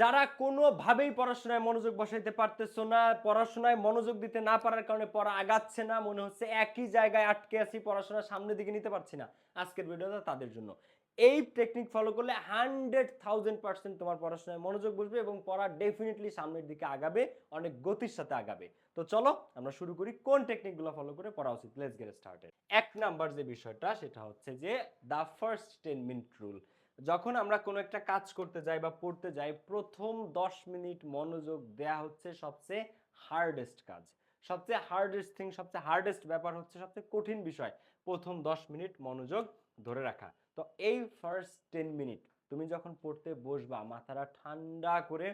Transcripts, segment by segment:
যারা কোনোভাবেই পড়াশোনায় মনোযোগ বসাইতে পারতেছো না, পড়াশোনায় মনোযোগ দিতে না পারার কারণে পড়া আগাচ্ছে না, মনে হচ্ছে একই জায়গায় আটকে আছি, পড়াশোনা সামনের দিকে নিতে পারছি না। আজকের ভিডিওটা তাদের জন্য। এই টেকনিক ফলো করলে হান্ড্রেড থাউজেন্ড পার্সেন্ট তোমার পড়াশোনায় মনোযোগ বসবে এবং পড়া ডেফিনেটলি সামনের দিকে আগাবে, অনেক গতির সাথে আগাবে। তো চলো, আমরা শুরু করি কোন টেকনিকগুলো ফলো করে পড়া উচিত। লেটস গেট স্টার্টেড এক নাম্বার যে বিষয়টা, সেটা হচ্ছে যে the first ten minute rule যখন আমরা কোনো একটা কাজ করতে যাই বা পড়তে যাই, প্রথম দশ মিনিট মনোযোগ দেয়া হচ্ছে সবচেয়ে হার্ডেস্ট কাজ। সবচেয়ে হার্ডেস্ট থিং সবচেয়ে হার্ডেস্ট ব্যাপার হচ্ছে সবচেয়ে কঠিন বিষয়, প্রথম দশ মিনিট মনোযোগ ধরে রাখা। তো এই ফার্স্ট টেন মিনিট তুমি যখন পড়তে বসবা, মাথাটা ঠান্ডা করে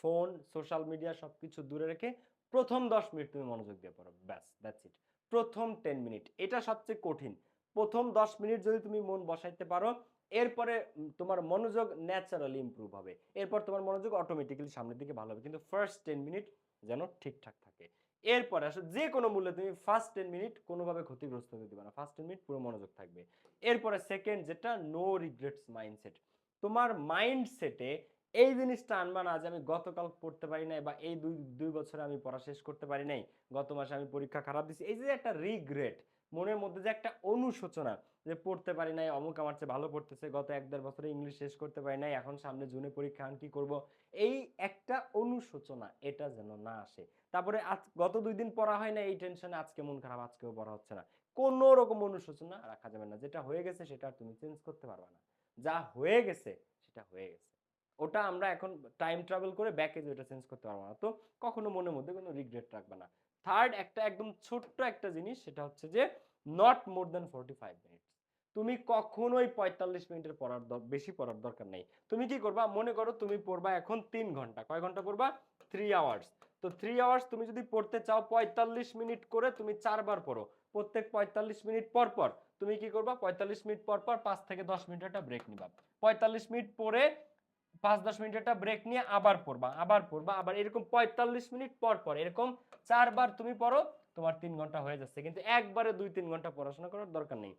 ফোন সোশ্যাল মিডিয়া সব কিছু দূরে রেখে প্রথম দশ মিনিট তুমি মনোযোগ দিয়ে পড়ো, ব্যাস দ্যাটস ইট প্রথম টেন মিনিট এটা সবচেয়ে কঠিন। প্রথম দশ মিনিট যদি তুমি মন বসাইতে পারো এরপরে তোমার মনোযোগ ন্যাচারালি ইমপ্রুভ হবে। এরপর তোমার মনোযোগ অটোমেটিক্যালি সামনের দিকে ভালো হবে। কিন্তু ফার্স্ট টেন মিনিট যেন ঠিকঠাক থাকে। এরপরে আসলে যে কোনো মূল্যে তুমি ফার্স্ট টেন মিনিট কোনোভাবে ক্ষতিগ্রস্ত হতে দিবে না। ফার্স্ট টেন মিনিট পুরো মনোযোগ থাকবে। এরপরে সেকেন্ড যেটা নো রিগ্রেটস মাইন্ডসেট তোমার মাইন্ডসেটে এই জিনিসটা আনবা না যে আমি গতকাল পড়তে পারি নাই বা এই দুই দুই বছরে আমি পড়া শেষ করতে পারি নাই, গত মাসে আমি পরীক্ষা খারাপ দিছি। এই যে একটা রিগ্রেট মনের মধ্যে যে একটা অনুশোচনা যে পড়তে পারি নাই, অমুক আমার চেয়ে ভালো পড়তেছে, গত এক দেড় বছরে ইংলিশ শেষ করতে পারি নাই, এখন সামনে জুনে পরীক্ষা আমি কি করব? এই একটা অনুশোচনা, এটা যেন না আসে। তারপরে আজ, গত দুই দিন পড়া হয় না, এই টেনশনে আজকে মন খারাপ, আজকেও পড়া হচ্ছে না। কোনো রকম অনুশোচনা রাখা যাবে না। যেটা হয়ে গেছে, সেটা তুমি চেঞ্জ করতে পারবে না। যা হয়ে গেছে, সেটা হয়ে গেছে। ওটা আমরা এখন টাইম ট্রাভেল করে ব্যাকে ওটা চেঞ্জ করতে পারব না। তো কখনো মনের মধ্যে কোনো রিগ্রেট রাখবে না। থার্ড একটা একদম ছোট্ট একটা জিনিস, সেটা হচ্ছে যে not more than forty five minutes তুমি কখনোই পঁয়তাল্লিশ মিনিটের পড়ার বেশি পড়ার দরকার নেই। তুমি কি করবা? মনে করো তুমি পড়বা এখন তিন ঘণ্টা। কয় ঘণ্টা পড়বা? থ্রি আওয়ার্স তো থ্রি আওয়ার্স তুমি যদি পড়তে চাও পঁয়তাল্লিশ মিনিট করে তুমি চারবার পড়ো। প্রত্যেক পঁয়তাল্লিশ মিনিট পর পর তুমি কি করবা? পঁয়তাল্লিশ মিনিট পর পর পাঁচ থেকে দশ মিনিট একটা ব্রেক নিবা। পঁয়তাল্লিশ মিনিট পরে পাঁচ দশ মিনিট একটা ব্রেক নিয়ে আবার পড়বা আবার পড়বা, আবার এরকম পঁয়তাল্লিশ মিনিট পর পর, এরকম চারবার তুমি পড়ো, তোমার তিন ঘণ্টা হয়ে যাচ্ছে। কিন্তু একবারে দুই তিন ঘণ্টা পড়াশোনা করার দরকার নেই।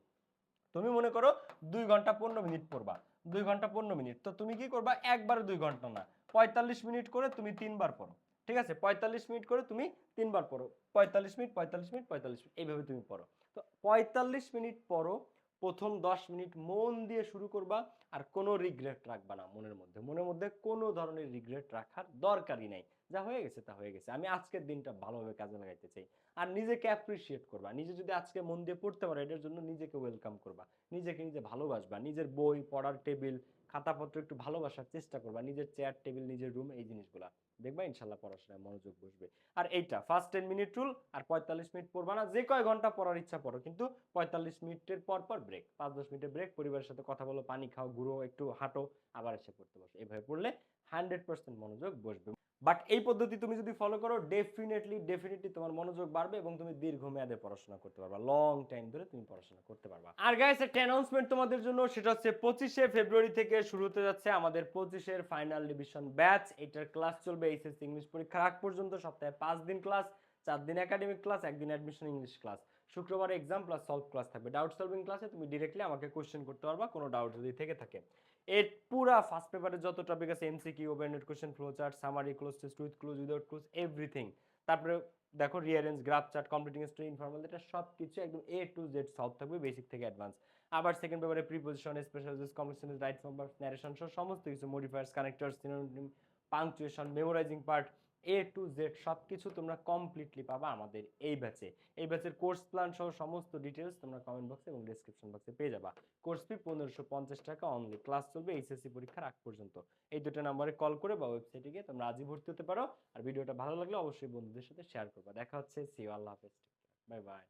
তুমি মনে করো দুই ঘণ্টা পনেরো মিনিট পড়বা, দুই ঘণ্টা পনেরো মিনিট, তো তুমি কি করবা? একবারে দুই ঘণ্টা না। পঁয়তাল্লিশ মিনিট করে তুমি তিনবার পড়ো, ঠিক আছে? পঁয়তাল্লিশ মিনিট করে তুমি তিনবার পড়ো, পঁয়তাল্লিশ মিনিট পঁয়তাল্লিশ মিনিট পঁয়তাল্লিশ মিনিট, এইভাবে তুমি পড়ো। তো পঁয়তাল্লিশ মিনিট পড়ো প্রথম দশ মিনিট মন দিয়ে শুরু করবা আর কোনো রিগ্রেট রাখবা না মনের মধ্যে। মনের মধ্যে কোনো ধরনের রিগ্রেট রাখার দরকারই নাই। যা হয়ে গেছে তা হয়ে গেছে। আমি আজকের দিনটা ভালোভাবে কাজে লাগাইতে চাই। আর নিজেকে অ্যাপ্রিসিয়েট করবা। নিজে যদি আজকে মন দিয়ে পড়তে পারো, এটার জন্য নিজেকে ওয়েলকাম করবা। নিজেকে নিজে ভালোবাসবা। নিজের বই, পড়ার টেবিল খাতাপত্র একটু ভালোবাসার চেষ্টা করবা। নিজের চেয়ার টেবিল নিজের রুম এই জিনিসগুলা। দেখবা ইনশাল্লাহ পড়াশোনায় মনোযোগ বসবে। আর এইটা ফার্স্ট টেন মিনিট রুল আর পঁয়তাল্লিশ মিনিট পড়বা না, যে কয় ঘণ্টা পড়ার ইচ্ছা পড়ো। কিন্তু পঁয়তাল্লিশ মিনিটের পর পর ব্রেক পাঁচ দশ মিনিটের ব্রেক পরিবারের সাথে কথা বলো, পানি খাও, ঘুরো, একটু হাঁটো, আবার এসে পড়তে বসো। এভাবে পড়লে হান্ড্রেড পার্সেন্ট মনোযোগ বসবে। বাট এই পদ্ধতি তুমি যদি ফলো করো ডেফিনেটলি ডেফিনেটলি তোমার মনোযোগ বাড়বে এবং তুমি দীর্ঘমেয়াদে পড়াশোনা করতে পারবা। লং টাইম ধরে তুমি পড়াশোনা করতে পারবা। আর গাইস একটা অ্যানাউন্সমেন্ট তোমাদের জন্য, সেটা হচ্ছে পঁচিশে ফেব্রুয়ারি থেকে শুরু হতে যাচ্ছে আমাদের পঁচিশের ফাইনাল ডিভিশন ব্যাচ এটার ক্লাস চলবে এইচএসসি ইংলিশ পরীক্ষা আগ পর্যন্ত, সপ্তাহে পাঁচ দিন ক্লাস চার দিন একাডেমিক ক্লাস একদিন অ্যাডমিশন ইংলিশ ক্লাস শুক্রবার এক্সাম প্লাস সলভ ক্লাস থাকবে। ডাউট সলভিং ক্লাসে তুমি ডিরেক্টলি আমাকে কোশ্চেন করতে পারবা, কোনো ডাউট যদি থেকে থাকে। এর পুরা ফার্স্ট পেপারে যত টপিক আছে MCQ open ended question flow chart summary cloze test with cloze without cloze everything তারপরে দেখো rearrange graph chart completing story informal এটা সব কিছু একদম এ টু জেড সলভ থাকবে বেসিক থেকে অ্যাডভান্স আবার সেকেন্ড পেপারে preposition special use complexion right form narration সহ সমস্ত কিছু modifiers connectors punctuation memorising part A to Z সব কিছু তোমরা কমপ্লিটলি পাবা আমাদের এই ব্যাচে এই ব্যাচের কোর্স প্ল্যান সহ সমস্ত ডিটেলস তোমরা কমেন্ট বক্সে এবং ডিসক্রিপশন বক্সে পেয়ে যাবা। কোর্স ফি পনেরোশো পঞ্চাশ টাকা অনলি ক্লাস চলবে এইচএসসি পরীক্ষার আগ পর্যন্ত। এই দুটো নাম্বারে কল করে বা ওয়েবসাইটে গিয়ে তোমরা আজই ভর্তি হতে পারো। আর ভিডিওটা ভালো লাগলে অবশ্যই বন্ধুদের সাথে শেয়ার করবা। দেখা হচ্ছে সি আল্লাহ হাফেজ। Bye bye